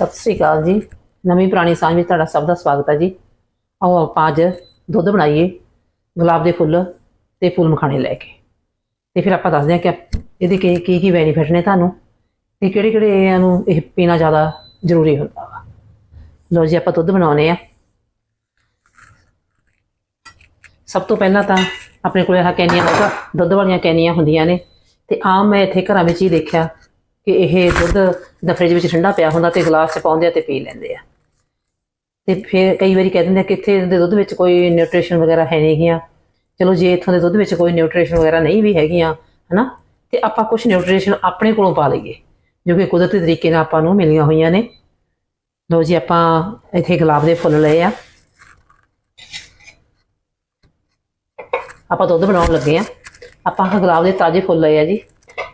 ਸਤਿ ਸ੍ਰੀ ਅਕਾਲ ਜੀ। ਨਵੀਂ ਪੁਰਾਣੀ ਸਾਂਝ ਵਿੱਚ ਤੁਹਾਡਾ ਸਭ ਦਾ ਸਵਾਗਤ ਹੈ ਜੀ। ਆਓ ਆਪਾਂ ਅੱਜ ਦੁੱਧ ਬਣਾਈਏ, ਗੁਲਾਬ ਦੇ ਫੁੱਲ ਤੇ ਫੁੱਲ ਮਖਾਣੇ ਲੈ ਕੇ। ਤੇ ਫਿਰ ਆਪਾਂ ਦੱਸਦੇ ਹਾਂ ਕਿ ਇਹਦੇ ਕੀ ਕੀ ਕੀ ਬੈਨੀਫਿਟ ਨੇ ਤੁਹਾਨੂੰ ਤੇ ਕਿਹੜੇ ਕਿਹੜੇ ਨੂੰ ਇਹ ਪੀਣਾ ਜ਼ਿਆਦਾ ਜ਼ਰੂਰੀ ਹੁੰਦਾ ਵਾ। ਲਓ ਜੀ, ਆਪਾਂ ਦੁੱਧ ਬਣਾਉਨੇ ਆ ਸਭ ਤੋਂ ਪਹਿਲਾਂ ਤਾਂ ਆਪਣੇ ਕੋਲ ਆਹ ਕੈਨੀਆਂ, ਦੁੱਧ ਦੁੱਧ ਵਾਲੀਆਂ ਕੈਨੀਆਂ ਹੁੰਦੀਆਂ ਨੇ ਤੇ ਆਮ ਮੈਂ ਇੱਥੇ ਘਰਾਂ ਵਿੱਚ ਹੀ ਦੇਖਿਆ। ਕਿ ਇਹ ਦੁੱਧ ਦਾ ਫ੍ਰਿਜ ਵਿੱਚ ਠੰਡਾ ਪਿਆ ਹੁੰਦਾ ਤੇ ਗਲਾਸ 'ਚ ਪਾਉਂਦੇ ਆ ਤੇ ਪੀ ਲੈਂਦੇ ਆ। ਤੇ ਫਿਰ ਕਈ ਵਾਰੀ ਕਹਿ ਦਿੰਦੇ ਆ ਕਿ ਇੱਥੇ ਦੇ ਦੁੱਧ ਵਿੱਚ ਕੋਈ ਨਿਊਟ੍ਰੀਸ਼ਨ ਵਗੈਰਾ ਹੈ ਨਹੀਂ ਗਿਆ। ਚਲੋ ਜੇ ਇੱਥੋਂ ਦੇ ਦੁੱਧ ਵਿੱਚ ਕੋਈ ਨਿਊਟ੍ਰੀਸ਼ਨ ਵਗੈਰਾ ਨਹੀਂ ਵੀ ਹੈਗੀਆਂ, ਹਨਾ? ਤੇ ਆਪਾਂ ਕੁਝ ਨਿਊਟ੍ਰੀਸ਼ਨ ਆਪਣੇ ਕੋਲੋਂ ਪਾ ਲਈਏ, ਜੋ ਕਿ ਕੁਦਰਤੀ ਤਰੀਕੇ ਨਾਲ ਆਪਾਂ ਨੂੰ ਮਿਲੀਆਂ ਹੋਈਆਂ ਨੇ। ਲਓ ਜੀ, ਆਪਾਂ ਇੱਥੇ ਗੁਲਾਬ ਦੇ ਫੁੱਲ ਲਏ ਆ। ਆਪਾਂ ਦੁੱਧ ਬਣਾਉਣ ਲੱਗੇ ਆ। ਆਪਾਂ ਗੁਲਾਬ ਦੇ ਤਾਜ਼ੇ ਫੁੱਲ ਲਏ ਆ ਜੀ।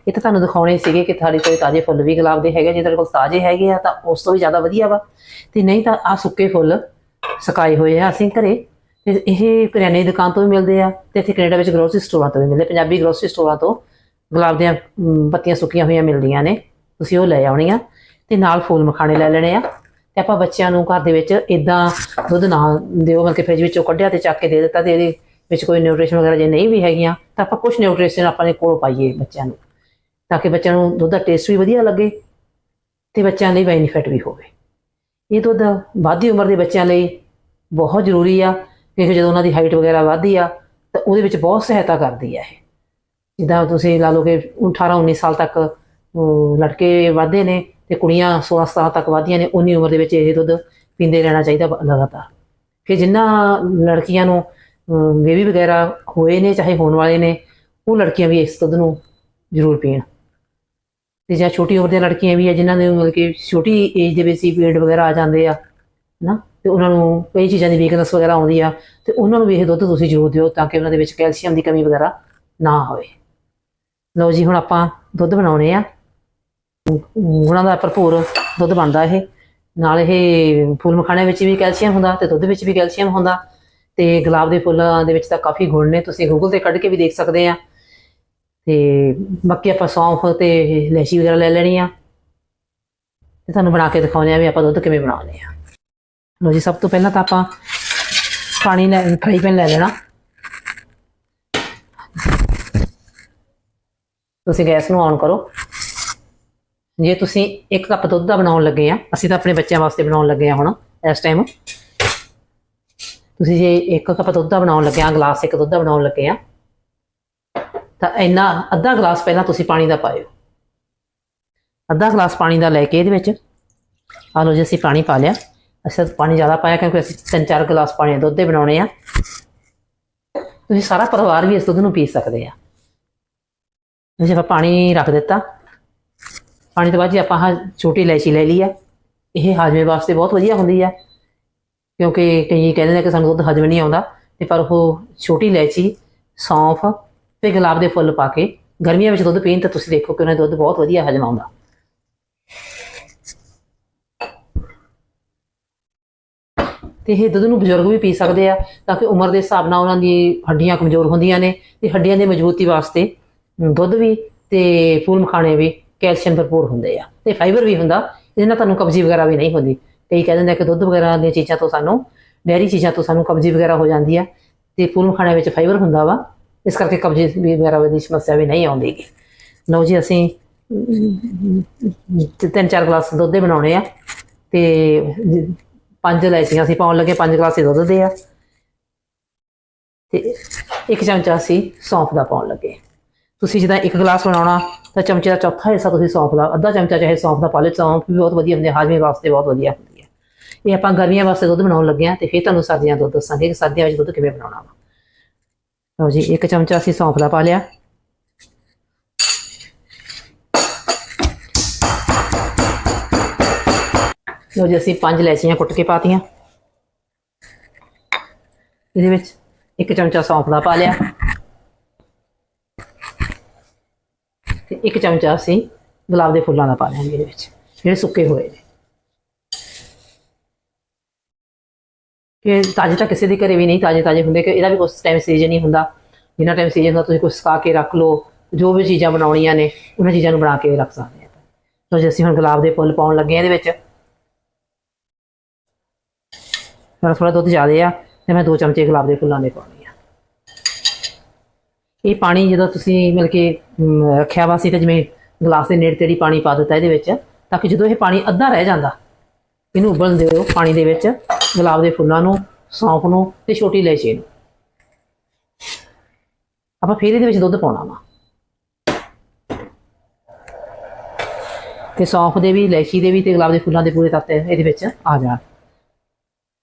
ਇਹ ਤਾਂ ਤੁਹਾਨੂੰ ਦਿਖਾਉਣੇ ਸੀਗੇ ਕਿ ਤੁਹਾਡੇ ਕੋਲ ਤਾਜ਼ੇ ਫੁੱਲ ਵੀ ਗੁਲਾਬ ਦੇ ਹੈਗੇ ਜੇ ਤੁਹਾਡੇ ਕੋਲ ਤਾਜ਼ੇ ਹੈਗੇ ਆ ਤਾਂ ਉਸ ਤੋਂ ਵੀ ਜ਼ਿਆਦਾ ਵਧੀਆ ਵਾ। ਤੇ ਨਹੀਂ ਤਾਂ ਆ ਸੁੱਕੇ ਫੁੱਲ ਸੁਕਾਏ ਹੋਏ ਆ ਅਸੀਂ ਘਰੇ। ਤੇ ਇਹ ਕਰਿਆਨੇ ਦੀ ਦੁਕਾਨ ਤੋਂ ਵੀ ਮਿਲਦੇ ਆ ਤੇ ਇੱਥੇ ਕੈਨੇਡਾ ਵਿੱਚ ਗਰੋਸਰੀ ਸਟੋਰਾਂ ਤੋਂ ਵੀ ਮਿਲਦੇ ਪੰਜਾਬੀ ਗਰੋਸਰੀ ਸਟੋਰਾਂ ਤੋਂ ਗੁਲਾਬ ਦੀਆਂ ਅਮ, ਪੱਤੀਆਂ ਸੁੱਕੀਆਂ ਹੋਈਆਂ ਮਿਲਦੀਆਂ ਨੇ। ਤੁਸੀਂ ਉਹ ਲੈ ਆਉਣੀਆਂ ਤੇ ਨਾਲ ਫੁੱਲ ਮਖਾਣੇ ਲੈ ਲੈਣੇ ਆ। ਤੇ ਆਪਾਂ ਬੱਚਿਆਂ ਨੂੰ ਘਰ ਦੇ ਵਿੱਚ ਇਦਾਂ ਦੁੱਧ ਨਾ ਦਿਓ ਮਤਲਬ ਕਿ ਫ੍ਰਿਜ ਵਿੱਚੋਂ ਕੱਢਿਆ ਤੇ ਚੱਕ ਕੇ ਦੇ ਦਿੱਤਾ ਤੇ ਇਹਦੇ ਵਿੱਚ ਕੋਈ ਨਿਊਟ੍ਰੀਸ਼ਨ ਵਗੈਰਾ ਜੇ ਨਹੀਂ ਵੀ ਹੈਗੀਆਂ ਤਾਂ ਆਪਾਂ ਕੁਝ ਨਿਊਟ੍ਰੀਸ਼ਨ ਆਪਾਂ ਨੇ ਕੋਲ ਪਾਈਏ ਬੱਚਿਆਂ ਨੂੰ। ਤਾਂ ਕਿ ਬੱਚਿਆਂ ਨੂੰ ਦੁੱਧ ਦਾ ਟੇਸਟ ਵੀ ਵਧੀਆ ਲੱਗੇ ਤੇ ਬੱਚਿਆਂ ਲਈ ਬੈਨੀਫਿਟ ਵੀ ਹੋਵੇ। ਇਹ ਦੁੱਧ ਵਾਧੀ ਉਮਰ ਦੇ ਬੱਚਿਆਂ ਲਈ ਬਹੁਤ ਜ਼ਰੂਰੀ ਆ, ਕਿਉਂਕਿ ਜਦੋਂ ਉਹਨਾਂ ਦੀ ਹਾਈਟ ਵਗੈਰਾ ਵਧਦੀ ਆ, ਤਾਂ ਉਹਦੇ ਵਿੱਚ ਬਹੁਤ ਸਹਾਇਤਾ ਕਰਦੀ ਆ ਇਹ। ਜਿੱਦਾਂ ਤੁਸੀਂ ਲਾ ਲਓ ਕਿ 18 19 ਸਾਲ ਤੱਕ ਲੜਕੇ ਵਧਦੇ ਨੇ ਤੇ ਕੁੜੀਆਂ 16 17 ਤੱਕ ਵਧਦੀਆਂ ਨੇ, ਉਨੀ ਉਮਰ ਦੇ ਵਿੱਚ ਇਹ ਦੁੱਧ ਪੀਂਦੇ ਰਹਿਣਾ ਚਾਹੀਦਾ ਲਗਾਤਾਰ। ਕਿ ਜਿੰਨਾ ਲੜਕੀਆਂ ਨੂੰ ਬੇਬੀ ਵਗੈਰਾ ਹੋਏ ਨੇ, ਚਾਹੇ ਹੋਣ ਵਾਲੇ ਨੇ, ਉਹ ਲੜਕੀਆਂ ਵੀ ਇਸ ਦੁੱਧ ਨੂੰ ਜ਼ਰੂਰ ਪੀਣ। ਤੇ ਜਾਂ ਛੋਟੀ ਉਮਰ ਦੀਆਂ ਲੜਕੀਆਂ ਵੀ ਆ ਜਿਨ੍ਹਾਂ ਦੇ ਮਤਲਬ ਕਿ ਛੋਟੀ ਏਜ ਦੇ ਵਿੱਚ ਹੀ ਪੀਰੀਅਡ ਵਗੈਰਾ ਆ ਜਾਂਦੇ ਆ ਨਾ ਤੇ ਉਹਨਾਂ ਨੂੰ ਕਈ ਚੀਜ਼ਾਂ ਦੀ ਵੀਕਨੈਸ ਵਗੈਰਾ ਆਉਂਦੀ ਆ ਤੇ ਉਹਨਾਂ ਨੂੰ ਵੀ ਇਹ ਦੁੱਧ ਤੁਸੀਂ ਜ਼ਰੂਰ ਦਿਓ ਤਾਂ ਕਿ ਉਹਨਾਂ ਦੇ ਵਿੱਚ ਕੈਲਸ਼ੀਅਮ ਦੀ ਕਮੀ ਵਗੈਰਾ ਨਾ ਹੋਵੇ। ਲਓ ਜੀ, ਹੁਣ ਆਪਾਂ ਦੁੱਧ ਬਣਾਉਣੇ ਆ। ਉਹਨਾਂ ਦਾ ਭਰਪੂਰ ਦੁੱਧ ਬਣਦਾ ਇਹ। ਨਾਲ ਇਹ ਫੁੱਲ ਮਖਾਣੇ ਵਿੱਚ ਵੀ ਕੈਲਸ਼ੀਅਮ ਹੁੰਦਾ ਤੇ ਦੁੱਧ ਵਿੱਚ ਵੀ ਕੈਲਸ਼ੀਅਮ ਹੁੰਦਾ ਤੇ ਗੁਲਾਬ ਦੇ ਫੁੱਲਾਂ ਦੇ ਵਿੱਚ ਤਾਂ ਕਾਫੀ ਗੁਣ ਨੇ। ਤੁਸੀਂ ਗੂਗਲ ਤੇ ਕੱਢ ਕੇ ਵੀ ਦੇਖ ਸਕਦੇ ਆ। ਤੇ ਬਾਕੀ ਆਪਾਂ ਸੌਂਫ ਤੇ ਲੈਸੀ ਵਗੈਰਾ ਲੈ ਲੈਣੀ ਆ। ਤੇ ਤੁਹਾਨੂੰ ਬਣਾ ਕੇ ਦਿਖਾਉਂਦੇ ਆ ਵੀ ਆਪਾਂ ਦੁੱਧ ਕਿਵੇਂ ਬਣਾਉਂਦੇ ਆ। ਲਓ ਜੀ, ਸਭ ਤੋਂ ਪਹਿਲਾਂ ਤਾਂ ਆਪਾਂ ਪਾਣੀ ਲੈ, ਫਰਾਈ ਪੈਨ ਲੈ ਲੈਣਾ। ਤੁਸੀਂ ਗੈਸ ਨੂੰ ਔਨ ਕਰੋ। ਜੇ ਤੁਸੀਂ ਇੱਕ ਕੱਪ ਦੁੱਧ ਦਾ ਬਣਾਉਣ ਲੱਗੇ ਆ, ਅਸੀਂ ਤਾਂ ਆਪਣੇ ਬੱਚਿਆਂ ਵਾਸਤੇ ਬਣਾਉਣ ਲੱਗੇ ਆ ਹੁਣ, ਇਸ ਟਾਈਮ ਤੁਸੀਂ ਜੇ ਇੱਕ ਕੱਪ ਦੁੱਧ ਦਾ ਬਣਾਉਣ ਲੱਗੇ ਆ, ਗਲਾਸ ਇੱਕ ਦੁੱਧ ਦਾ ਬਣਾਉਣ ਲੱਗੇ ਆ ਤਾਂ ਇੰਨਾ ਅੱਧਾ ਗਲਾਸ ਪਹਿਲਾਂ ਤੁਸੀਂ ਪਾਣੀ ਦਾ ਪਾਇਓ। ਅੱਧਾ ਗਲਾਸ ਪਾਣੀ ਦਾ ਲੈ ਕੇ ਇਹਦੇ ਵਿੱਚ ਆ ਲਓ ਜੀ ਅਸੀਂ ਪਾਣੀ ਪਾ ਲਿਆ। ਅਸੀਂ ਪਾਣੀ ਜ਼ਿਆਦਾ ਪਾਇਆ ਕਿਉਂਕਿ ਅਸੀਂ ਤਿੰਨ ਚਾਰ ਗਲਾਸ ਪਾਣੀ ਦੁੱਧ ਦੇ ਬਣਾਉਣੇ ਆ। ਤੁਸੀਂ ਸਾਰਾ ਪਰਿਵਾਰ ਵੀ ਇਸ ਦੁੱਧ ਨੂੰ ਪੀ ਸਕਦੇ ਆ। ਜੇ ਆਪਾਂ ਪਾਣੀ ਰੱਖ ਦਿੱਤਾ, ਪਾਣੀ ਤੋਂ ਬਾਅਦ ਜੀ ਆਪਾਂ ਆਹ ਛੋਟੀ ਇਲਾਇਚੀ ਲੈ ਲਈ ਆ। ਇਹ ਹਾਜ਼ਮੇ ਵਾਸਤੇ ਬਹੁਤ ਵਧੀਆ ਹੁੰਦੀ ਆ, ਕਿਉਂਕਿ ਕਈ ਕਹਿੰਦੇ ਨੇ ਕਿ ਸਾਨੂੰ ਦੁੱਧ ਹਜਮ ਨਹੀਂ ਆਉਂਦਾ, ਤੇ ਪਰ ਉਹ ਛੋਟੀ ਇਲਾਇਚੀ, ਸੌਂਫ ਤੇ ਗੁਲਾਬ ਦੇ ਫੁੱਲ ਪਾ ਕੇ ਗਰਮੀਆਂ ਵਿੱਚ ਦੁੱਧ ਪੀਣ ਤਾਂ ਤੁਸੀਂ ਦੇਖੋ ਕਿ ਉਹਨਾਂ ਦਾ ਦੁੱਧ ਬਹੁਤ ਵਧੀਆ ਹਜਮ ਆਉਂਦਾ। ਤੇ ਇਹ ਦੁੱਧ ਨੂੰ ਬਜ਼ੁਰਗ ਵੀ ਪੀ ਸਕਦੇ ਆ ਤਾਂ ਕਿ ਉਮਰ ਦੇ ਹਿਸਾਬ ਨਾਲ ਉਹਨਾਂ ਦੀ ਹੱਡੀਆਂ ਕਮਜ਼ੋਰ ਹੁੰਦੀਆਂ ਨੇ ਤੇ ਹੱਡੀਆਂ ਦੀ ਮਜ਼ਬੂਤੀ ਵਾਸਤੇ ਦੁੱਧ ਵੀ ਤੇ ਫੂਲ ਮਖਾਣੇ ਵੀ ਕੈਲਸ਼ੀਅਮ ਭਰਪੂਰ ਹੁੰਦੇ ਆ। ਤੇ ਫਾਈਬਰ ਵੀ ਹੁੰਦਾ, ਇਹਦੇ ਨਾਲ ਤੁਹਾਨੂੰ ਕਬਜ਼ੀ ਵਗੈਰਾ ਵੀ ਨਹੀਂ ਹੁੰਦੀ। ਕਈ ਕਹਿ ਦਿੰਦੇ ਕਿ ਦੁੱਧ ਵਗੈਰਾ ਦੀਆਂ ਚੀਜ਼ਾਂ ਤੋਂ ਸਾਨੂੰ ਡੈਰੀ ਚੀਜ਼ਾਂ ਤੋਂ ਸਾਨੂੰ ਕਬਜ਼ੀ ਵਗੈਰਾ ਹੋ ਜਾਂਦੀ ਆ ਤੇ ਫੂਲ ਮਖਾਣੇ ਵਿੱਚ ਫਾਈਬਰ ਹੁੰਦਾ ਵਾ। ਇਸ ਕਰਕੇ ਕਬਜ਼ੇ ਵੀ ਵਗੈਰਾ ਦੀ ਸਮੱਸਿਆ ਵੀ ਨਹੀਂ ਆਉਂਦੀ ਗੀ। ਲਓ ਜੀ, ਅਸੀਂ ਤਿੰਨ ਚਾਰ ਗਲਾਸ ਦੁੱਧ ਦੇ ਬਣਾਉਣੇ ਆ ਤੇ ਪੰਜ ਇਲਾਇਚੀਆਂ ਅਸੀਂ ਪਾਉਣ ਲੱਗੇ, ਪੰਜ ਗਲਾਸ ਦੁੱਧ ਦੇ ਆ। ਤੇ ਇੱਕ ਚਮਚਾ ਅਸੀਂ ਸੌਂਫ ਦਾ ਪਾਉਣ ਲੱਗੇ। ਤੁਸੀਂ ਜਿੱਦਾਂ ਇੱਕ ਗਲਾਸ ਬਣਾਉਣਾ, ਤਾਂ ਚਮਚੇ ਦਾ ਚੌਥਾ ਹਿੱਸਾ ਤੁਸੀਂ ਸੌਂਫ ਦਾ, ਅੱਧਾ ਚਮਚਾ ਚਾਹੇ ਸੌਂਫ ਦਾ ਪਾ ਲਓ, ਸੌਂਫ ਵੀ ਬਹੁਤ ਵਧੀਆ ਹੁੰਦੀ ਹੈ ਹਾਜ਼ਮੇ ਵਾਸਤੇ ਬਹੁਤ ਵਧੀਆ ਹੁੰਦੀ ਹੈ ਇਹ ਆਪਾਂ ਗਰਮੀਆਂ ਵਾਸਤੇ ਦੁੱਧ ਬਣਾਉਣ ਲੱਗੇ ਆ ਤੇ ਫਿਰ ਤੁਹਾਨੂੰ ਸਰਦੀਆਂ ਦੁੱਧ ਦੱਸਾਂਗੇ ਕਿ ਸਰਦੀਆਂ ਵਿੱਚ ਦੁੱਧ ਕਿਵੇਂ ਬਣਾਉਣਾ ਵਾ। ਲਓ ਜੀ, ਇੱਕ ਚਮਚਾ ਅਸੀਂ ਸੌਂਫ ਦਾ ਪਾ ਲਿਆ। ਲਓ ਜੀ, ਅਸੀਂ ਪੰਜ ਇਲਾਇਚੀਆਂ ਕੁੱਟ ਕੇ ਪਾਤੀਆਂ। ਇਹਦੇ ਵਿੱਚ ਇੱਕ ਚਮਚਾ ਸੌਂਫ ਦਾ ਪਾ ਲਿਆ। ਤੇ ਇੱਕ ਚਮਚਾ ਅਸੀਂ ਗੁਲਾਬ ਦੇ ਫੁੱਲਾਂ ਦਾ ਪਾ ਲਿਆਂਗੇ ਇਹਦੇ ਵਿੱਚ, ਜਿਹੜੇ ਸੁੱਕੇ ਹੋਏ ਨੇ। ਇਹ ਤਾਜ਼ੇ ਤਾਂ ਕਿਸੇ ਦੇ ਘਰੇ ਵੀ ਨਹੀਂ ਤਾਜ਼ੇ ਤਾਜ਼ੇ ਹੁੰਦੇ, ਕਿ ਇਹਦਾ ਵੀ ਕੁਝ ਟਾਈਮ ਸੀਜ਼ਨ ਹੀ ਹੁੰਦਾ। ਜਿੰਨਾ ਟਾਈਮ ਸੀਜ਼ਨ ਹੁੰਦਾ ਤੁਸੀਂ ਕੁਝ ਸੁਕਾ ਕੇ ਰੱਖ ਲਓ, ਜੋ ਵੀ ਚੀਜ਼ਾਂ ਬਣਾਉਣੀਆਂ ਨੇ, ਉਹਨਾਂ ਚੀਜ਼ਾਂ ਨੂੰ ਬਣਾ ਕੇ ਰੱਖ ਸਕਦੇ ਆ ਲਓ ਜੀ, ਅਸੀਂ ਹੁਣ ਗੁਲਾਬ ਦੇ ਫੁੱਲ ਪਾਉਣ ਲੱਗੇ ਆ ਇਹਦੇ ਵਿੱਚ। ਪਰ ਥੋੜਾ ਦੁੱਧ ਜ਼ਿਆਦਾ ਆ, ਤੇ ਮੈਂ ਦੋ ਚਮਚੇ ਗੁਲਾਬ ਦੇ ਫੁੱਲਾਂ ਦੇ ਪਾਉਣੀ ਆ। ਇਹ ਪਾਣੀ ਜਦੋਂ ਤੁਸੀਂ ਮਿਲ ਕੇ ਰੱਖਿਆ ਵਾ ਸੀ ਤੇ ਜਿਵੇਂ ਗਲਾਸ ਦੇ ਨੇੜੇ ਤੇੜੀ ਪਾਣੀ ਪਾ ਦਿੱਤਾ ਇਹਦੇ ਵਿੱਚ, ਤਾਂ ਕਿ ਜਦੋਂ ਇਹ ਪਾਣੀ ਅੱਧਾ ਰਹਿ ਜਾਂਦਾ, ਇਹਨੂੰ ਉਬਲਣ ਦਿਓ ਪਾਣੀ ਦੇ ਵਿੱਚ। ਗੁਲਾਬ ਦੇ ਫੁੱਲਾਂ ਨੂੰ, ਸੌਂਫ ਨੂੰ ਤੇ ਛੋਟੀ ਇਲਾਇਚੀ ਨੂੰ। ਆਪਾਂ ਫਿਰ ਇਹਦੇ ਵਿੱਚ ਦੁੱਧ ਪਾਉਣਾ ਵਾ। ਤੇ ਸੌਂਫ ਦੇ ਵੀ, ਇਲਾਇਚੀ ਦੇ ਵੀ ਤੇ ਗੁਲਾਬ ਦੇ ਫੁੱਲਾਂ ਦੇ ਪੂਰੇ ਤੱਤ ਇਹਦੇ ਵਿੱਚ ਆ ਜਾਣ।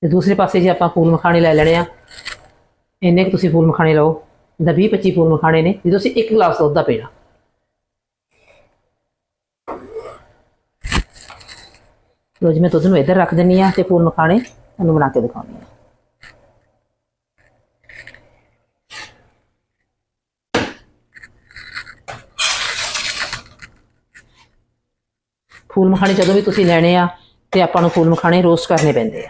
ਤੇ ਦੂਸਰੇ ਪਾਸੇ ਜੇ ਆਪਾਂ ਫੂਲ ਮਖਾਣੇ ਲੈ ਲੈਣੇ ਆ, ਇੰਨੇ ਕੁ ਤੁਸੀਂ ਫੂਲ ਮਖਾਣੇ ਲਓ, ਜਿੱਦਾਂ 20 25 ਫੂਲ ਮਖਾਣੇ ਨੇ ਜਦੋਂ ਤੁਸੀਂ ਇੱਕ ਗਲਾਸ ਦੁੱਧ ਦਾ ਪੀਣਾ। ਰੋਜ਼ ਮੈਂ ਦੁੱਧ ਨੂੰ ਇੱਧਰ ਰੱਖ ਦਿੰਨੀ ਆ ਤੇ ਫੂਲ ਮਖਾਣੇ ਤੁਹਾਨੂੰ ਬਣਾ ਕੇ ਦਿਖਾਉਣੀ ਆ ਫੂਲ ਮਖਾਣੇ ਜਦੋਂ ਵੀ ਤੁਸੀਂ ਲੈਣੇ ਆ ਤੇ ਆਪਾਂ ਨੂੰ ਫੂਲ ਮਖਾਣੇ ਰੋਸਟ ਕਰਨੇ ਪੈਂਦੇ ਆ।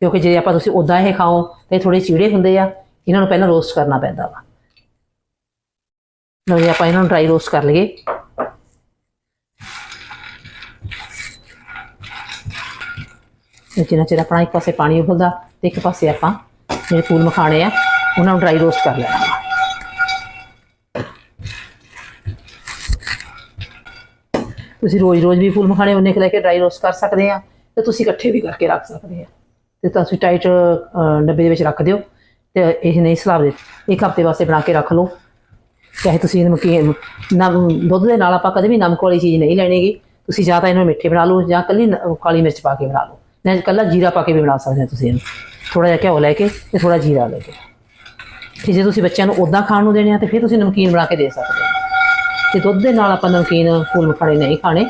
ਕਿਉਂਕਿ ਜੇ ਆਪਾਂ ਤੁਸੀਂ ਉਦਾਂ ਇਹ ਖਾਓ ਤੇ ਥੋੜੇ ਚੀੜੇ ਹੁੰਦੇ ਆ, ਇਹਨਾਂ ਨੂੰ ਪਹਿਲਾਂ ਰੋਸਟ ਕਰਨਾ ਪੈਂਦਾ ਵਾ। ਲਓ ਜੀ, ਆਪਾਂ ਇਹਨਾਂ ਨੂੰ ਡਰਾਈ ਰੋਸਟ ਕਰ ਲਈਏ। ਜਿੰਨਾ ਚਿਰ ਆਪਣਾ ਇੱਕ ਪਾਸੇ ਪਾਣੀ ਉਬਲਦਾ ਤੇ ਇੱਕ ਪਾਸੇ ਆਪਾਂ ਜਿਹੜੇ ਫੂਲ ਮਖਾਣੇ ਆ, ਉਹਨਾਂ ਨੂੰ ਡਰਾਈ ਰੋਸਟ ਕਰ ਲੈਣਾ। ਤੁਸੀਂ ਰੋਜ਼-ਰੋਜ਼ ਵੀ ਫੁੱਲ ਮਖਾਣੇ ਉਹਨੇ ਕੁ ਲੈ ਕੇ ਡਰਾਈ ਰੋਸਟ ਕਰ ਸਕਦੇ ਆ ਤੇ ਤੁਸੀਂ ਇਕੱਠੇ ਵੀ ਕਰਕੇ ਰੱਖ ਸਕਦੇ ਆ। ਤੇ ਤੁਸੀਂ ਟਾਈਟ ਡੱਬੇ ਦੇ ਵਿੱਚ ਰੱਖ ਦਿਓ ਤੇ ਇਹ ਨਹੀਂ ਸਲਾਬ ਦੇ, ਇੱਕ ਹਫ਼ਤੇ ਵਾਸਤੇ ਬਣਾ ਕੇ ਰੱਖ ਲਓ। ਚਾਹੇ ਤੁਸੀਂ ਨਮਕੀਨ ਨਮ, ਦੁੱਧ ਦੇ ਨਾਲ ਆਪਾਂ ਕਦੇ ਵੀ ਨਮਕ ਵਾਲੀ ਚੀਜ਼ ਨਹੀਂ ਲੈਣੀਗੀ ਤੁਸੀਂ ਜਾਂ ਤਾਂ ਇਹਨੂੰ ਮਿੱਠੇ ਬਣਾ ਲਓ ਜਾਂ ਕੱਲੀ ਕਾਲੀ ਮਿਰਚ ਪਾ ਕੇ ਬਣਾ ਲਓ। ਜਾਂ ਕੱਲਾ ਜੀਰਾ ਪਾ ਕੇ ਵੀ ਬਣਾ ਸਕਦੇ ਹੋ ਤੁਸੀਂ ਇਹਨੂੰ। ਥੋੜਾ ਜਿਹਾ ਘਿਓ ਲੈ ਕੇ ਤੇ ਥੋੜਾ ਜੀਰਾ ਲੈ ਕੇ। ਤੇ ਜੇ ਤੁਸੀਂ ਬੱਚਿਆਂ ਨੂੰ ਉਦਾਂ ਖਾਣ ਨੂੰ ਦੇਣੇ ਆ ਤੇ ਫਿਰ ਤੁਸੀਂ ਨਮਕੀਨ ਬਣਾ ਕੇ ਦੇ ਸਕਦੇ ਹੋ। ਤੇ ਦੁੱਧ ਦੇ ਨਾਲ ਆਪਾਂ ਨਮਕੀਨ, ਫੁੱਲ ਮਖਾਣੇ ਨਹੀਂ ਖਾਣੇ।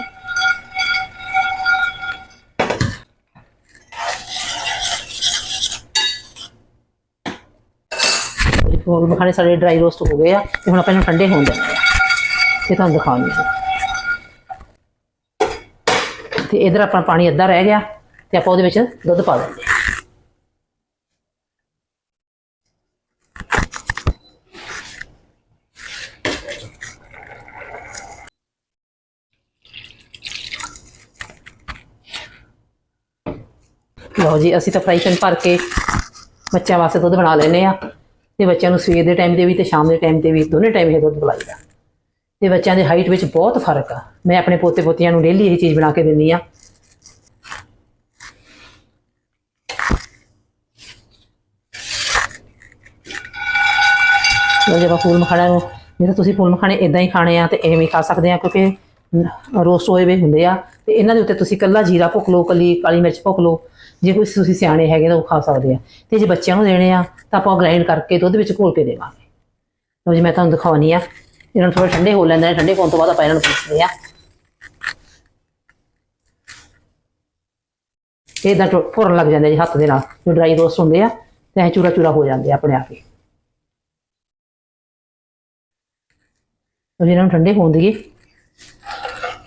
ਫੁੱਲ ਮਖਾਣੇ ਸਾਡੇ ਡਰਾਈ ਰੋਸਟ ਹੋ ਗਏ ਆ ਤੇ ਹੁਣ ਆਪਾਂ ਇਹਨੂੰ ਠੰਡੇ ਹੋਣ ਦੇਣੇ ਆ। ਤੇ ਤੁਹਾਨੂੰ ਦਿਖਾਉਂਗੀ ਤੇ ਇਧਰ ਆਪਣਾ ਪਾਣੀ ਅੱਧਾ ਰਹਿ ਗਿਆ। ਤੇ ਆਪਾਂ ਉਹਦੇ ਵਿੱਚ ਦੁੱਧ ਪਾ ਦਿੰਦੇ ਹਾਂ। ਲਓ ਜੀ, ਅਸੀਂ ਤਾਂ ਫਰਾਈ ਪੈਨ ਭਰ ਕੇ ਬੱਚਿਆਂ ਵਾਸਤੇ ਦੁੱਧ ਬਣਾ ਲੈਨੇ ਆ ਤੇ ਬੱਚਿਆਂ ਨੂੰ ਸਵੇਰ ਦੇ ਟਾਈਮ ਤੇ ਵੀ ਤੇ ਸ਼ਾਮ ਦੇ ਟਾਈਮ ਤੇ ਵੀ, ਦੋਨੇ ਟਾਈਮ ਇਹ ਦੁੱਧ ਪਿਲਾਈਦਾ ਤੇ ਬੱਚਿਆਂ ਦੇ ਹਾਈਟ ਵਿੱਚ ਬਹੁਤ ਫ਼ਰਕ ਆ। ਮੈਂ ਆਪਣੇ ਪੋਤੇ ਪੋਤੀਆਂ ਨੂੰ ਡੇਲੀ ਇਹ ਚੀਜ਼ ਬਣਾ ਕੇ ਦਿੰਦੀ ਆ ਲਓ ਜੇ ਆਪਾਂ ਫੂਲ ਮਖਾਣਾ ਨੂੰ ਜੇ ਤਾਂ ਤੁਸੀਂ ਫੂਲ ਮਖਾਣੇ ਇਦਾਂ ਹੀ ਖਾਣੇ ਆ ਤੇ ਐਵੇਂ ਹੀ ਖਾ ਸਕਦੇ ਆ, ਕਿਉਂਕਿ ਰੋਸਟ ਹੋਏ ਵੇ ਹੁੰਦੇ ਆ ਤੇ ਇਹਨਾਂ ਦੇ ਉੱਤੇ ਤੁਸੀਂ ਕੱਲਾ ਜੀਰਾ ਭੁੱਕ ਲਓ, ਕੱਲੀ ਕਾਲੀ ਮਿਰਚ ਭੁੱਕ ਲਓ, ਜੇ ਕੋਈ ਤੁਸੀਂ ਸਿਆਣੇ ਹੈਗੇ ਤਾਂ ਉਹ ਖਾ ਸਕਦੇ ਆ। ਤੇ ਜੇ ਬੱਚਿਆਂ ਨੂੰ ਦੇਣੇ ਆ ਤਾਂ ਆਪਾਂ ਗ੍ਰਾਈਂਡ ਕਰਕੇ ਦੁੱਧ ਵਿੱਚ ਘੋਲ ਕੇ ਦੇਵਾਂਗੇ। ਲਓ ਜੀ, ਮੈਂ ਤੁਹਾਨੂੰ ਦਿਖਾਉਣੀ ਆ। ਇਹਨਾਂ ਨੂੰ ਥੋੜਾ ਠੰਡੇ ਹੋ ਲੈਂਦੇ ਨੇ, ਠੰਡੇ ਹੋਣ ਤੋਂ ਬਾਅਦ ਆਪਾਂ ਇਹਨਾਂ ਨੂੰ ਪੀਸਦੇ ਆ। ਇਹ ਇਦਾਂ ਫੁਰਨ ਲੱਗ ਜਾਂਦੇ ਜੀ ਹੱਥ ਦੇ ਨਾਲ ਜੋ ਡਰਾਈ ਰੋਸਟ ਹੁੰਦੇ ਆ, ਤੇ ਇਹ ਚੂਰਾ ਚੂਰਾ ਹੋ ਜਾਂਦੇ ਆ ਆਪਣੇ ਆਪ ਹੀ। ਉਹ ਇਹਨਾਂ ਨੂੰ ਠੰਡੇ ਹੋਣ ਦੇਈਏ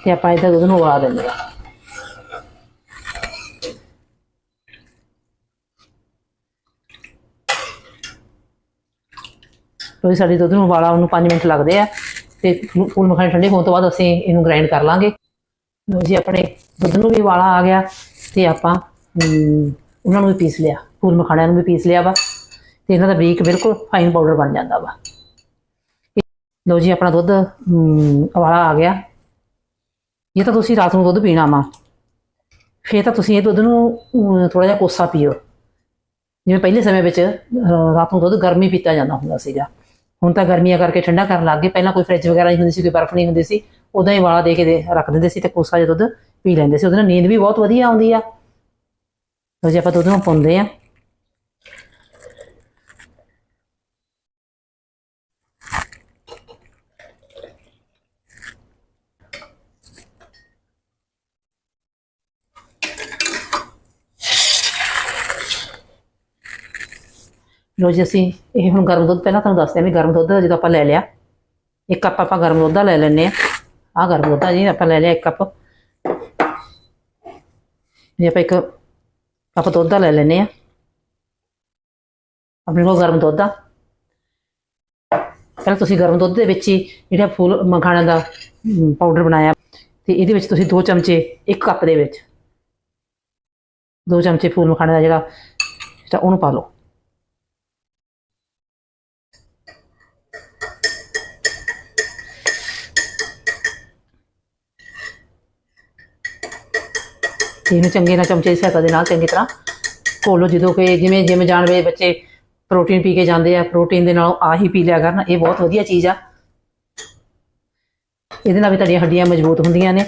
ਤੇ ਆਪਾਂ ਇਹਦਾ ਦੁੱਧ ਨੂੰ ਉਬਾਲ ਦਿੰਦੇ ਹਾਂ। ਕੋਈ ਸਾਡੇ ਦੁੱਧ ਨੂੰ ਉਬਾਲਾ ਉਹਨੂੰ 5 ਮਿੰਟ ਲੱਗਦੇ ਆ ਤੇ ਫੁੱਲ ਫੂਲ ਮਖਾਣੇ ਠੰਡੇ ਹੋਣ ਤੋਂ ਬਾਅਦ ਅਸੀਂ ਇਹਨੂੰ ਗ੍ਰਾਈਂਡ ਕਰ ਲਾਂਗੇ। ਲਓ ਜੀ, ਆਪਣੇ ਦੁੱਧ ਨੂੰ ਵੀ ਉਬਾਲਾ ਆ ਗਿਆ ਤੇ ਆਪਾਂ ਉਹਨਾਂ ਨੂੰ ਵੀ ਪੀਸ ਲਿਆ। ਫੁੱਲ ਮਖਾਣਿਆਂ ਨੂੰ ਵੀ ਪੀਸ ਲਿਆ ਵਾ ਤੇ ਇਹਨਾਂ ਦਾ ਬਰੀਕ ਬਿਲਕੁਲ ਫਾਈਨ ਪਾਊਡਰ ਬਣ ਜਾਂਦਾ ਵਾ। ਲਓ ਜੀ, ਆਪਣਾ ਦੁੱਧ ਉਬਾਲਾ ਆ ਗਿਆ। ਇਹ ਤਾਂ ਤੁਸੀਂ ਰਾਤ ਨੂੰ ਦੁੱਧ ਪੀਣਾ ਵਾ। ਫੇਰ ਤਾਂ ਤੁਸੀਂ ਇਹ ਦੁੱਧ ਨੂੰ ਥੋੜਾ ਜਿਹਾ ਕੋਸਾ ਪੀਓ। ਜਿਵੇਂ ਪਹਿਲੇ ਸਮੇਂ ਵਿੱਚ ਰਾਤ ਨੂੰ ਦੁੱਧ ਗਰਮੀ ਪੀਤਾ ਜਾਂਦਾ ਹੁੰਦਾ ਸੀਗਾ। ਹੁਣ ਤਾਂ ਗਰਮੀਆਂ ਕਰਕੇ ਠੰਡਾ ਕਰਨ ਲੱਗ ਗਏ। ਪਹਿਲਾਂ ਕੋਈ ਫ੍ਰਿਜ ਵਗੈਰਾ ਨਹੀਂ ਹੁੰਦੀ ਸੀ, ਕੋਈ ਬਰਫ਼ ਨਹੀਂ ਹੁੰਦੀ ਸੀ। ਉਦਾਂ ਹੀ ਵਾਲਾ ਦੇ ਕੇ ਦੇ, ਰੱਖ ਦਿੰਦੇ ਸੀ ਤੇ ਕੋਸਾ ਜਿਹਾ ਦੁੱਧ ਪੀ ਲੈਂਦੇ ਸੀ। ਉਹਦੇ ਨਾਲ ਨੀਂਦ ਵੀ ਬਹੁਤ ਵਧੀਆ ਆਉਂਦੀ ਆ। ਲਓ ਜੀ, ਆਪਾਂ ਦੁੱਧ ਨੂੰ ਪਾਉਂਦੇ ਆ ਲੋ ਅਸੀਂ ਇਹ ਹੁਣ ਗਰਮ ਦੁੱਧ ਪਹਿਲਾਂ ਤੁਹਾਨੂੰ ਦੱਸਦੇ ਹਾਂ ਵੀ ਗਰਮ ਦੁੱਧ ਜਦੋਂ ਆਪਾਂ ਲੈ ਲਿਆ, ਇੱਕ ਕੱਪ ਆਪਾਂ ਗਰਮ ਦੁੱਧ ਦਾ ਲੈ ਲੈਨੇ ਆ ਆਹ ਗਰਮ ਦੁੱਧ ਆ ਜੀ, ਆਪਾਂ ਲੈ ਲਿਆ ਇੱਕ ਕੱਪ। ਜੇ ਆਪਾਂ ਇੱਕ ਆਪਾਂ ਦੁੱਧ ਦਾ ਲੈ ਲੈਨੇ ਆ ਆਪਣੇ ਕੋਲ ਗਰਮ ਦੁੱਧ ਆ। ਪਹਿਲਾਂ ਤੁਸੀਂ ਗਰਮ ਦੁੱਧ ਦੇ ਵਿੱਚ ਹੀ ਜਿਹੜਾ ਫੁੱਲ ਮਖਾਣਾ ਦਾ ਪਾਊਡਰ ਬਣਾਇਆ ਤੇ ਇਹਦੇ ਵਿੱਚ ਤੁਸੀਂ 2 ਚਮਚੇ ਇੱਕ ਕੱਪ ਦੇ ਵਿੱਚ 2 ਚਮਚੇ ਫੁੱਲ ਮਖਾਣੇ ਦਾ ਜਿਹੜਾ ਉਹਨੂੰ ਪਾ ਲਓ। ਤੇ ਇਹਨੂੰ ਚੰਗੇ ਨਾਲ ਚਮਚੇ ਦੀ ਸਹਾਇਤਾ ਦੇ ਨਾਲ ਚੰਗੀ ਤਰ੍ਹਾਂ ਘੋਲੋ ਜਦੋਂ ਕਿ ਜਿਵੇਂ ਜਿਮ ਜਾਣ ਵੇ ਬੱਚੇ ਪ੍ਰੋਟੀਨ ਪੀ ਕੇ ਜਾਂਦੇ ਆ ਪ੍ਰੋਟੀਨ ਦੇ ਨਾਲ ਆਹੀ ਪੀ ਲਿਆ ਕਰਨ, ਇਹ ਬਹੁਤ ਵਧੀਆ ਚੀਜ਼ ਆ। ਇਹਦੇ ਨਾਲ ਵੀ ਤੁਹਾਡੀਆਂ ਹੱਡੀਆਂ ਮਜ਼ਬੂਤ ਹੁੰਦੀਆਂ ਨੇ।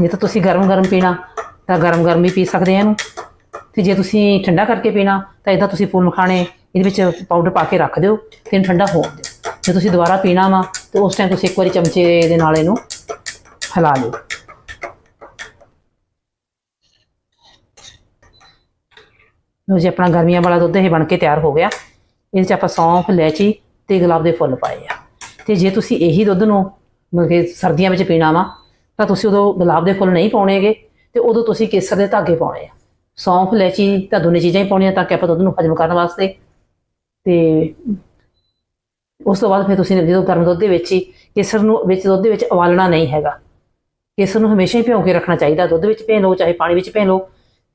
ਜੇ ਤਾਂ ਤੁਸੀਂ ਗਰਮ ਗਰਮ ਪੀਣਾ, ਤਾਂ ਗਰਮ ਗਰਮ ਹੀ ਪੀ ਸਕਦੇ ਆ ਇਹਨੂੰ। ਤੇ ਜੇ ਤੁਸੀਂ ਠੰਡਾ ਕਰਕੇ ਪੀਣਾ, ਤਾਂ ਇਹਦਾ ਤੁਸੀਂ ਫੁੱਲ ਮਖਾਣੇ ਇਹਦੇ ਵਿੱਚ ਪਾਊਡਰ ਪਾ ਕੇ ਰੱਖ ਦਿਓ, ਤੇ ਠੰਡਾ ਹੋਣ ਦਿਓ। ਜੇ ਤੁਸੀਂ ਦੁਬਾਰਾ ਪੀਣਾ ਵਾ, ਤੇ ਉਸ ਟਾਈਮ ਤੁਸੀਂ ਇੱਕ ਵਾਰੀ ਚਮਚੇ ਦੇ ਨਾਲ ਇਹਨੂੰ ਹਿਲਾ ਲਿਓ ਲਓ ਜੀ, ਆਪਣਾ ਗਰਮੀਆਂ ਵਾਲਾ ਦੁੱਧ ਇਹ ਬਣ ਕੇ ਤਿਆਰ ਹੋ ਗਿਆ। ਇਹਦੇ ਚ ਆਪਾਂ ਸੌਂਫ ਲੈਚੀ ਤੇ ਗੁਲਾਬ ਦੇ ਫੁੱਲ ਪਾਏ ਆ। ਤੇ ਜੇ ਤੁਸੀਂ ਇਹੀ ਦੁੱਧ ਨੂੰ ਮਤਲਬ ਕਿ ਸਰਦੀਆਂ ਵਿੱਚ ਪੀਣਾ ਵਾ, ਤਾਂ ਤੁਸੀਂ ਉਦੋਂ ਗੁਲਾਬ ਦੇ ਫੁੱਲ ਨਹੀਂ ਪਾਉਣੇਗੇ ਤੇ ਉਦੋਂ ਤੁਸੀਂ ਕੇਸਰ ਦੇ ਧਾਗੇ ਪਾਉਣੇ ਆ। ਸੌਂਫ ਲੈਚੀ ਤਾਂ ਦੋਨੇ ਚੀਜ਼ਾਂ ਹੀ ਪਾਉਣੀਆਂ ਤਾਂ ਕਿ ਆਪਾਂ ਦੁੱਧ ਨੂੰ ਹਜਮ ਕਰਨ ਵਾਸਤੇ। ਤੇ ਉਸ ਤੋਂ ਬਾਅਦ ਫਿਰ ਤੁਸੀਂ ਜਦੋਂ ਗਰਮ ਦੁੱਧ ਦੇ ਵਿੱਚ ਹੀ ਕੇਸਰ ਨੂੰ ਵਿੱਚ ਦੁੱਧ ਦੇ ਵਿੱਚ ਉਬਾਲਣਾ ਨਹੀਂ ਹੈਗਾ। ਕੇਸਰ ਨੂੰ ਹਮੇਸ਼ਾ ਹੀ ਭਿਓ ਕੇ ਰੱਖਣਾ ਚਾਹੀਦਾ। ਦੁੱਧ ਵਿੱਚ ਭੇ ਲਓ, ਚਾਹੇ ਪਾਣੀ ਵਿੱਚ ਭੇ ਲਓ,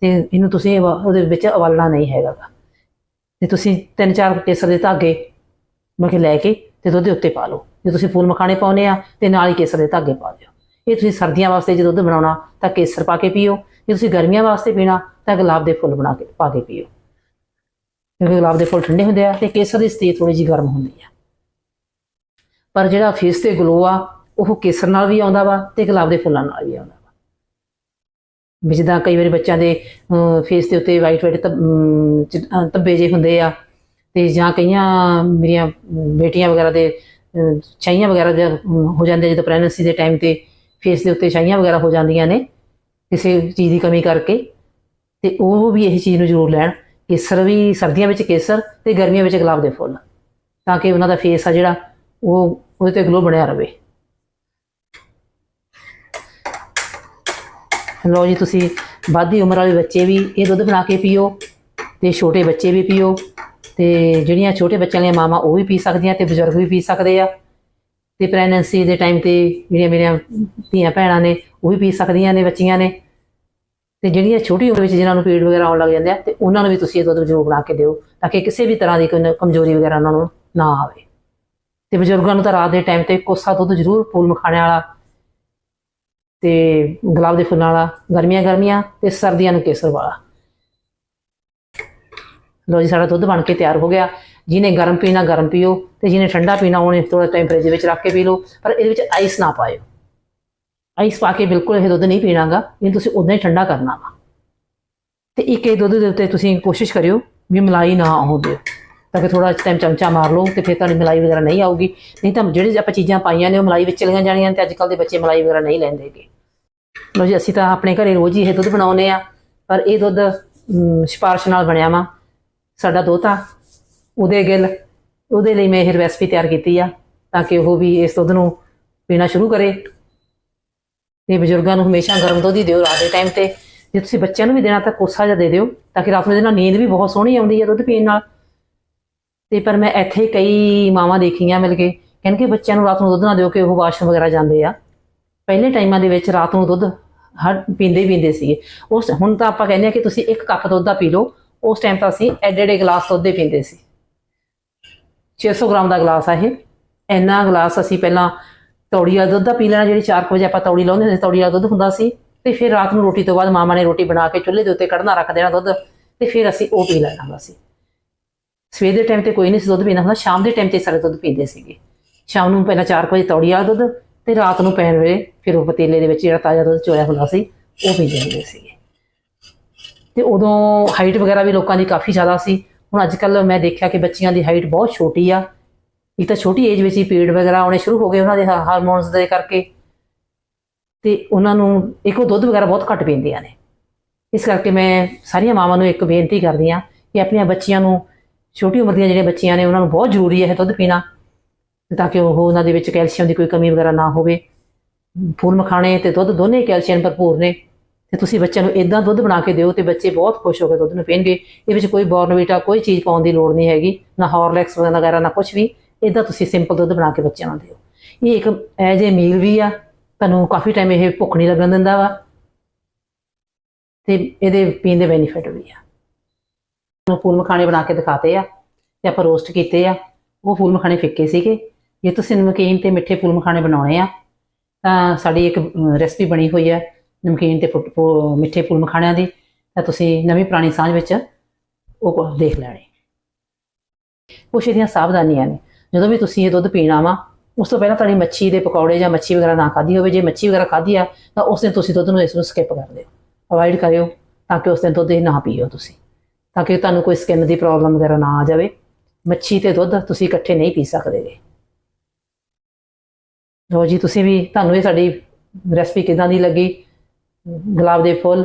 ਤੇ ਇਹਨੂੰ ਤੁਸੀਂ ਉਹਦੇ ਵਿੱਚ ਉਬਾਲਣਾ ਨਹੀਂ ਹੈਗਾ। ਗਾ। ਤੇ ਤੁਸੀਂ ਤਿੰਨ ਚਾਰ ਕੇਸਰ ਦੇ ਧਾਗੇ ਮਤਲਬ ਕਿ ਲੈ ਕੇ ਤੇ ਦੁੱਧ ਦੇ ਉੱਤੇ ਪਾ ਲਓ। ਜੇ ਤੁਸੀਂ ਫੁੱਲ ਮਖਾਣੇ ਪਾਉਨੇ ਆ, ਤੇ ਨਾਲ ਹੀ ਕੇਸਰ ਦੇ ਧਾਗੇ ਪਾ ਦਿਓ। ਇਹ ਤੁਸੀਂ ਸਰਦੀਆਂ ਵਾਸਤੇ ਜੇ ਦੁੱਧ ਬਣਾਉਣਾ, ਤਾਂ ਕੇਸਰ ਪਾ ਕੇ ਪੀਓ। ਜੇ ਤੁਸੀਂ ਗਰਮੀਆਂ ਵਾਸਤੇ ਪੀਣਾ, ਤਾਂ ਗੁਲਾਬ ਦੇ ਫੁੱਲ ਬਣਾ ਕੇ, ਪਾ ਕੇ ਪੀਓ। ਕਿਉਂਕਿ ਗੁਲਾਬ ਦੇ ਫੁੱਲ ਠੰਡੇ ਹੁੰਦੇ ਆ ਤੇ ਕੇਸਰ ਦੀ ਸਤੇਜ ਥੋੜੀ ਜਿਹੀ ਗਰਮ ਹੁੰਦੀ ਆ। ਪਰ ਜਿਹੜਾ ਫੇਸ ਤੇ ਗਲੋ ਆ ਉਹ ਕੇਸਰ ਨਾਲ ਵੀ ਆਉਂਦਾ ਵਾ ਤੇ ਗੁਲਾਬ ਦੇ ਫੁੱਲਾਂ ਨਾਲ ਵੀ ਆਉਂਦਾ ਵਾ। ਵੀ ਜਿੱਦਾਂ ਕਈ ਵਾਰੀ ਬੱਚਿਆਂ ਦੇ ਫੇਸ ਦੇ ਉੱਤੇ ਵਾਈਟ ਵਾਈਟ ਧੱਬੇ ਜੇ ਹੁੰਦੇ ਆ ਤੇ ਜਾਂ ਕਈਆਂ ਮੇਰੀਆਂ ਬੇਟੀਆਂ ਵਗੈਰਾ ਦੇ ਅਮ, ਛਾਈਆਂ ਵਗੈਰਾ ਦੇ ਹੋ ਜਾਂਦੇ ਜਦੋਂ ਪ੍ਰੈਗਨੈਂਸੀ ਦੇ ਟਾਈਮ ਤੇ ਫੇਸ ਦੇ ਉੱਤੇ ਛਾਈਆਂ ਵਗੈਰਾ ਹੋ ਜਾਂਦੀਆਂ ਨੇ ਕਿਸੇ ਚੀਜ਼ ਦੀ ਕਮੀ ਕਰਕੇ ਤੇ ਉਹ ਵੀ ਇਹ ਚੀਜ਼ ਨੂੰ ਜ਼ਰੂਰ ਲੈਣ। ਕੇਸਰ ਵੀ ਸਰਦੀਆਂ ਵਿੱਚ ਕੇਸਰ ਤੇ ਗਰਮੀਆਂ ਵਿੱਚ ਗੁਲਾਬ ਦੇ ਫੁੱਲ। ਤਾਂ ਕਿ ਉਹਨਾਂ ਦਾ ਫੇਸ ਆ ਜਿਹੜਾ ਉਹ, ਉਹਦੇ ਤੇ ਗਲੋ ਬਣਿਆ ਰਵੇ। ਲਓ ਜੀ, ਤੁਸੀਂ ਵਾਧੀ ਉਮਰ ਵਾਲੇ ਬੱਚੇ ਵੀ ਇਹ ਦੁੱਧ ਬਣਾ ਕੇ ਪੀਓ ਤੇ ਛੋਟੇ ਬੱਚੇ ਵੀ ਪੀਓ ਤੇ ਜਿਹੜੀਆਂ ਛੋਟੇ ਬੱਚਿਆਂ ਦੀਆਂ ਮਾਵਾਂ ਉਹ ਵੀ ਪੀ ਸਕਦੀਆਂ ਤੇ ਬਜ਼ੁਰਗ ਵੀ ਪੀ ਸਕਦੇ ਆ ਤੇ ਪ੍ਰੈਗਨੈਂਸੀ ਦੇ ਟਾਈਮ ਤੇ ਜਿਹੜੀਆਂ ਮੇਰੀਆਂ ਧੀਆਂ ਭੈਣਾਂ ਨੇ ਉਹ ਵੀ ਪੀ ਸਕਦੀਆਂ ਨੇ, ਬੱਚੀਆਂ ਨੇ। ਤੇ ਜਿਹੜੀਆਂ ਛੋਟੀ ਉਮਰ ਵਿੱਚ ਜਿਨ੍ਹਾਂ ਨੂੰ ਪੀੜ ਵਗੈਰਾ ਆਉਣ ਲੱਗ ਜਾਂਦੇ ਆ ਤੇ ਉਹਨਾਂ ਨੂੰ ਵੀ ਤੁਸੀਂ ਇਹ ਦੁੱਧ ਜ਼ਰੂਰ ਬਣਾ ਕੇ ਦਿਓ ਤਾਂ ਕਿ ਕਿਸੇ ਵੀ ਤਰ੍ਹਾਂ ਦੀ ਕੋਈ ਕਮਜ਼ੋਰੀ ਵਗੈਰਾ ਉਹਨਾਂ ਨੂੰ ਨਾ ਆਵੇ। ਤੇ ਬਜ਼ੁਰਗਾਂ ਨੂੰ ਤਾਂ ਰਾਤ ਦੇ ਟਾਈਮ ਤੇ ਕੋਸਾ ਦੁੱਧ ਜ਼ਰੂਰ ਫੁੱਲ ਮਖਾਣੇ ਵਾਲਾ ਤੇ ਗੁਲਾਬ ਦੇ ਫੁੱਲਾਂ ਵਾਲਾ, ਗਰਮੀਆਂ ਗਰਮੀਆਂ ਤੇ ਸਰਦੀਆਂ ਨੂੰ ਕੇਸਰ ਵਾਲਾ। ਲੋ ਜੀ, ਸਾਡਾ ਦੁੱਧ ਬਣ ਕੇ ਤਿਆਰ ਹੋ ਗਿਆ। ਜਿਹਨੇ ਗਰਮ ਪੀਣਾ, ਗਰਮ ਪੀਓ ਤੇ ਜਿਹਨੇ ਠੰਡਾ ਪੀਣਾ, ਉਹਨੇ ਥੋੜਾ ਟਾਈਮ ਫ੍ਰਿਜ ਵਿੱਚ ਰੱਖ ਕੇ ਪੀ ਲਓ, ਪਰ ਇਹਦੇ ਵਿੱਚ ਆਈਸ ਨਾ ਪਾਇਓ। ਆਈਸ ਪਾ ਕੇ ਬਿਲਕੁਲ ਇਹ ਦੁੱਧ ਨਹੀਂ ਪੀਣਾਗਾ, ਇਹ ਤੁਸੀਂ ਉਦਾਂ ਹੀ ਠੰਡਾ ਕਰਨਾ ਵਾ। ਤੇ ਇੱਕ ਇਹ ਦੁੱਧ ਦੇ ਉੱਤੇ ਤੁਸੀਂ ਕੋਸ਼ਿਸ਼ ਕਰਿਓ ਵੀ ਮਲਾਈ ਨਾ ਆਉਣ ਦਿਓ ਤਾਂ ਕਿ ਥੋੜਾ ਟਾਈਮ ਚਮਚਾ ਮਾਰ ਲਓ ਤੇ ਫਿਰ ਤੁਹਾਡੀ ਮਲਾਈ ਵਗੈਰਾ ਨਹੀਂ ਆਊਗੀ। ਨਹੀਂ ਤਾਂ ਜਿਹੜੇ ਆਪਾਂ ਚੀਜ਼ਾਂ ਪਾਈਆਂ ਨੇ ਉਹ ਮਲਾਈ ਵਿੱਚ ਚਲੀਆਂ ਜਾਣੀਆਂ ਤੇ ਅੱਜ ਕੱਲ ਦੇ ਬੱਚੇ ਮਲਾਈ ਵਗੈਰਾ ਨਹੀਂ ਲੈਂਦੇਗੇ ਲੋ ਜੀ ਅਸੀਂ ਤਾਂ ਆਪਣੇ ਘਰੇ ਰੋਜ਼ ਹੀ ਇਹ ਦੁੱਧ ਬਣਾਉਨੇ ਆ ਪਰ ਇਹ ਦੁੱਧ ਅਮ, ਸਿਫਾਰਿਸ਼ ਨਾਲ ਬਣਿਆ ਵਾ। ਸਾਡਾ ਦੋਤਾ ਉਹਦੇ ਗਿੱਲ ਉਹਦੇ ਲਈ ਮੈਂ ਇਹ ਰੈਸਪੀ ਤਿਆਰ ਕੀਤੀ ਆ ਤਾਂ ਕਿ ਉਹ ਵੀ ਇਸ ਦੁੱਧ ਨੂੰ ਪੀਣਾ ਸ਼ੁਰੂ ਕਰੇ। ਤੇ ਬਜ਼ੁਰਗਾਂ ਨੂੰ ਹਮੇਸ਼ਾ ਗਰਮ ਦੁੱਧ ਹੀ ਦਿਓ ਰਾਤ ਦੇ ਟਾਈਮ ਤੇ। ਜੇ ਤੁਸੀਂ ਬੱਚਿਆਂ ਨੂੰ ਵੀ ਦੇਣਾ ਤਾਂ ਕੋਸਾ ਜਿਹਾ ਦੇ ਦਿਓ ਤਾਂ ਕਿ ਰਾਤ ਨੂੰ ਇਹਦੇ ਨਾਲ ਨੀਂਦ ਵੀ ਬਹੁਤ ਸੋਹਣੀ ਆਉਂਦੀ ਹੈ ਦੁੱਧ ਪੀਣ ਨਾਲ। ਤੇ ਪਰ ਮੈਂ ਇੱਥੇ ਕਈ ਮਾਵਾਂ ਦੇਖੀਆਂ ਮਿਲ ਕੇ ਕਹਿੰਦੇ ਕਿ ਬੱਚਿਆਂ ਨੂੰ ਰਾਤ ਨੂੰ ਦੁੱਧ ਨਾ ਦਿਓ ਕਿ ਉਹ ਵਾਸ਼ਰੂਮ ਵਗੈਰਾ ਜਾਂਦੇ ਆ। ਪਹਿਲੇ ਟਾਈਮਾਂ ਦੇ ਵਿੱਚ ਰਾਤ ਨੂੰ ਦੁੱਧ ਹਰ ਪੀਂਦੇ ਹੀ ਪੀਂਦੇ ਸੀਗੇ। ਉਸ ਹੁਣ ਤਾਂ ਆਪਾਂ ਕਹਿੰਦੇ ਆ ਕਿ ਤੁਸੀਂ ਇੱਕ ਕੱਪ ਦੁੱਧ ਦਾ ਪੀ ਲਓ, ਉਸ ਟਾਈਮ ਤਾਂ ਅਸੀਂ ਐਡੇ ਐਡੇ ਗਲਾਸ ਦੁੱਧ ਦੇ ਪੀਂਦੇ ਸੀ। 600 ਗ੍ਰਾਮ ਦਾ ਗਲਾਸ ਆ ਇਹ। ਇੰਨਾ ਗਲਾਸ ਅਸੀਂ ਪਹਿਲਾਂ ਤੌੜੀ ਵਾਲਾ ਦੁੱਧ ਦਾ ਪੀ ਲੈਣਾ, ਜਿਹੜੀ 4 ਵਜੇ ਆਪਾਂ ਤੌੜੀ ਲਾਉਂਦੇ ਹੁੰਦੇ ਸੀ, ਤੌੜੀ ਵਾਲਾ ਦੁੱਧ ਹੁੰਦਾ ਸੀ। ਤੇ ਫਿਰ ਰਾਤ ਨੂੰ ਰੋਟੀ ਤੋਂ ਬਾਅਦ ਮਾਮਾ ਨੇ ਰੋਟੀ ਬਣਾ ਕੇ ਚੁੱਲ੍ਹੇ ਦੇ ਉੱਤੇ ਕੱਢਣਾ ਰੱਖ ਦੇਣਾ ਦੁੱਧ, ਤੇ ਫਿਰ ਅਸੀਂ ਉਹ ਪੀ ਲੈਣਾ ਹੁੰਦਾ ਸੀ। ਸਵੇਰ ਦੇ ਟਾਈਮ ਤੇ ਕੋਈ ਨਹੀਂ ਸੀ ਦੁੱਧ ਪੀਂਦਾ ਹੁੰਦਾ, ਸ਼ਾਮ ਦੇ ਟਾਈਮ ਤੇ ਸਾਰੇ ਦੁੱਧ ਪੀਂਦੇ ਸੀਗੇ। ਸ਼ਾਮ ਨੂੰ ਪਹਿਲਾਂ 4 ਵਜੇ ਤੌੜੀ ਵਾਲਾ ਦੁੱਧ ਤੇ ਰਾਤ ਨੂੰ ਪੈਣ ਵੇਲੇ ਫਿਰ ਉਹ ਪਤੀਲੇ ਦੇ ਵਿੱਚ ਜਿਹੜਾ ਤਾਜ਼ਾ ਦੁੱਧ ਚੋਇਆ ਹੁੰਦਾ ਸੀ, ਉਹ ਪੀਂਦੇ ਹੁੰਦੇ ਸੀਗੇ। ਤੇ ਉਦੋਂ ਹਾਈਟ ਵਗੈਰਾ ਵੀ ਲੋਕਾਂ ਦੀ ਕਾਫੀ ਜ਼ਿਆਦਾ ਸੀ। ਹੁਣ ਅੱਜ ਕੱਲ ਮੈਂ ਦੇਖਿਆ ਕਿ ਬੱਚੀਆਂ ਦੀ ਹਾਈਟ ਬਹੁਤ ਛੋਟੀ ਆ। ਇੱਕ ਤਾਂ ਛੋਟੀ ਏਜ ਵਿੱਚ ਹੀ ਪੀੜ ਵਗੈਰਾ ਆਉਣੇ ਸ਼ੁਰੂ ਹੋ ਗਏ ਉਹਨਾਂ ਦੇ ਹਾਰਮੋਨਸ ਦੇ ਕਰਕੇ। ਤੇ ਉਹਨਾਂ ਨੂੰ ਇੱਕ ਉਹ ਦੁੱਧ ਵਗੈਰਾ ਬਹੁਤ ਘੱਟ ਪੀਂਦੀਆਂ ਨੇ। ਇਸ ਕਰਕੇ ਮੈਂ ਸਾਰੀਆਂ ਮਾਵਾਂ ਨੂੰ ਇੱਕ ਬੇਨਤੀ ਕਰਦੀ ਆ ਕਿ ਆਪਣੀਆਂ ਬੱਚੀਆਂ ਨੂੰ ਛੋਟੀ ਉਮਰ ਦੀਆਂ ਜਿਹੜੀਆਂ ਬੱਚੀਆਂ ਨੇ, ਉਹਨਾਂ ਨੂੰ ਬਹੁਤ ਜ਼ਰੂਰੀ ਹੈ ਇਹ ਦੁੱਧ ਪੀਣਾ, ਤਾਂ ਕਿ ਉਹ ਉਹਨਾਂ ਦੇ ਵਿੱਚ ਕੈਲਸ਼ੀਅਮ ਦੀ ਕੋਈ ਕਮੀ ਵਗੈਰਾ ਨਾ ਹੋਵੇ। ਫੁੱਲ ਮਖਾਣੇ ਤੇ ਦੁੱਧ ਦੋਨੇ ਕੈਲਸ਼ੀਅਮ ਭਰਪੂਰ ਨੇ, ਤੇ ਤੁਸੀਂ ਬੱਚਿਆਂ ਨੂੰ ਇਦਾਂ ਦੁੱਧ ਬਣਾ ਕੇ ਦਿਓ ਤੇ ਬੱਚੇ ਬਹੁਤ ਖੁਸ਼ ਹੋ ਕੇ ਦੁੱਧ ਨੂੰ ਪੀਣਗੇ। ਇਹ ਵਿੱਚ ਕੋਈ ਬੋਰਨਵੀਟਾ ਕੋਈ ਚੀਜ਼ ਪਾਉਣ ਦੀ ਲੋੜ ਨਹੀਂ ਹੈਗੀ, ਨਾ ਹਾਰਲਿਕਸ ਵਗੈਰਾ, ਨਾ ਕੁਝ ਵੀ। ਇਦਾਂ ਤੁਸੀਂ ਸਿੰਪਲ ਦੁੱਧ ਬਣਾ ਕੇ ਬੱਚਿਆਂ ਨੂੰ ਦਿਓ। ਇਹ ਇੱਕ ਐਜ ਏ ਮੀਲ ਵੀ ਆ, ਤੁਹਾਨੂੰ ਕਾਫੀ ਟਾਈਮ ਇਹ ਭੁੱਖ ਨਹੀਂ ਲੱਗਣ ਦਿੰਦਾ ਵਾ, ਤੇ ਇਹਦੇ ਪੀਣ ਦੇ ਬੈਨੀਫਿਟ ਵੀ ਆ। ਫੂਲ ਮਖਾਣੇ ਬਣਾ ਕੇ ਦਿਖਾਤੇ ਆ ਤੇ ਆਪਾਂ ਰੋਸਟ ਕੀਤੇ ਆ। ਉਹ ਫੂਲ ਮਖਾਣੇ ਫਿੱਕੇ ਸੀਗੇ। ਜੇ ਤੁਸੀਂ ਨਮਕੀਨ ਤੇ ਮਿੱਠੇ ਫੂਲ ਮਖਾਣੇ ਬਣਾਉਣੇ ਆ, ਤਾਂ ਸਾਡੀ ਇੱਕ ਰੈਸਪੀ ਬਣੀ ਹੋਈ ਹੈ ਨਮਕੀਨ ਤੇ ਫੁੱਟ- ਮਿੱਠੇ ਫੂਲ ਮਖਾਣਿਆਂ ਦੀ। ਤਾਂ ਤੁਸੀਂ ਨਵੀਂ ਪੁਰਾਣੀ ਸਾਂਝ ਵਿੱਚ ਉਹ ਦੇਖ ਲੈਣੇ। ਕੁਛ ਇਹਦੀਆਂ ਸਾਵਧਾਨੀਆਂ ਨੇ। ਜਦੋਂ ਵੀ ਤੁਸੀਂ ਇਹ ਦੁੱਧ ਪੀਣਾ ਵਾ, ਉਸ ਤੋਂ ਪਹਿਲਾਂ ਤੁਹਾਡੀ ਮੱਛੀ ਦੇ ਪਕੌੜੇ ਜਾਂ ਮੱਛੀ ਵਗੈਰਾ ਨਾ ਖਾਧੀ ਹੋਵੇ। ਜੇ ਮੱਛੀ ਵਗੈਰਾ ਖਾਧੀ ਆ, ਤਾਂ ਉਸ ਦਿਨ ਤੁਸੀਂ ਦੁੱਧ ਨੂੰ ਇਸ ਨੂੰ ਸਕਿਪ ਕਰ ਦਿਓ। ਅਵਾਇਡ ਕਰਿਓ ਤਾਂ ਕਿ ਉਸ ਦਿਨ ਦੁੱਧ ਇਹ ਨਾ ਪੀਓ ਤੁਸੀਂ। ਤਾਂ ਕਿ ਤੁਹਾਨੂੰ ਕੋਈ ਸਕਿਨ ਦੀ ਪ੍ਰੋਬਲਮ ਵਗੈਰਾ ਨਾ ਆ ਜਾਵੇ। ਮੱਛੀ ਤੇ ਦੁੱਧ ਤੁਸੀਂ ਇਕੱਠੇ ਨਹੀਂ ਪੀ ਸਕਦੇ ਗੇ। ਲੋ ਜੀ, ਤੁਸੀਂ ਵੀ, ਤੁਹਾਨੂੰ ਇਹ ਸਾਡੀ ਰੈਸਪੀ ਕਿਦਾਂ ਦੀ ਲੱਗੀ? ਗੁਲਾਬ ਦੇ ਫੁੱਲ,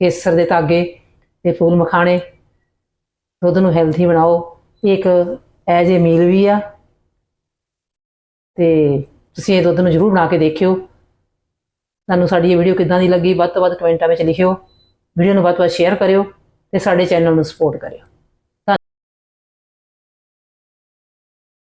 ਕੇਸਰ ਦੇ ਧਾਗੇ ਤੇ ਫੁੱਲ ਮਖਾਣੇ। ਦੁੱਧ ਨੂੰ ਹੈਲਥੀ ਬਣਾਓ। ਇਹ ਇੱਕ ਐਜ ਏ ਮੀਲ ਵੀ ਆ। ਤੇ ਤੁਸੀਂ ਇਹ ਦੁੱਧ ਨੂੰ ਜਰੂਰ ਬਣਾ ਕੇ ਦੇਖਿਓ। ਤੁਹਾਨੂੰ ਸਾਡੀ ਇਹ ਵੀਡੀਓ ਕਿਦਾਂ ਦੀ ਲੱਗੀ, ਵੱਧ ਤੋਂ ਵੱਧ ਕਮੈਂਟਾਂ ਵਿੱਚ ਲਿਖਿਓ। ਵੀਡੀਓ ਨੂੰ ਵੱਧ ਤੋਂ ਵੱਧ ਸ਼ੇਅਰ ਕਰਿਓ। ਤੇ ਸਾਡੇ ਚੈਨਲ ਨੂੰ ਸਪੋਰਟ ਕਰਿਓ।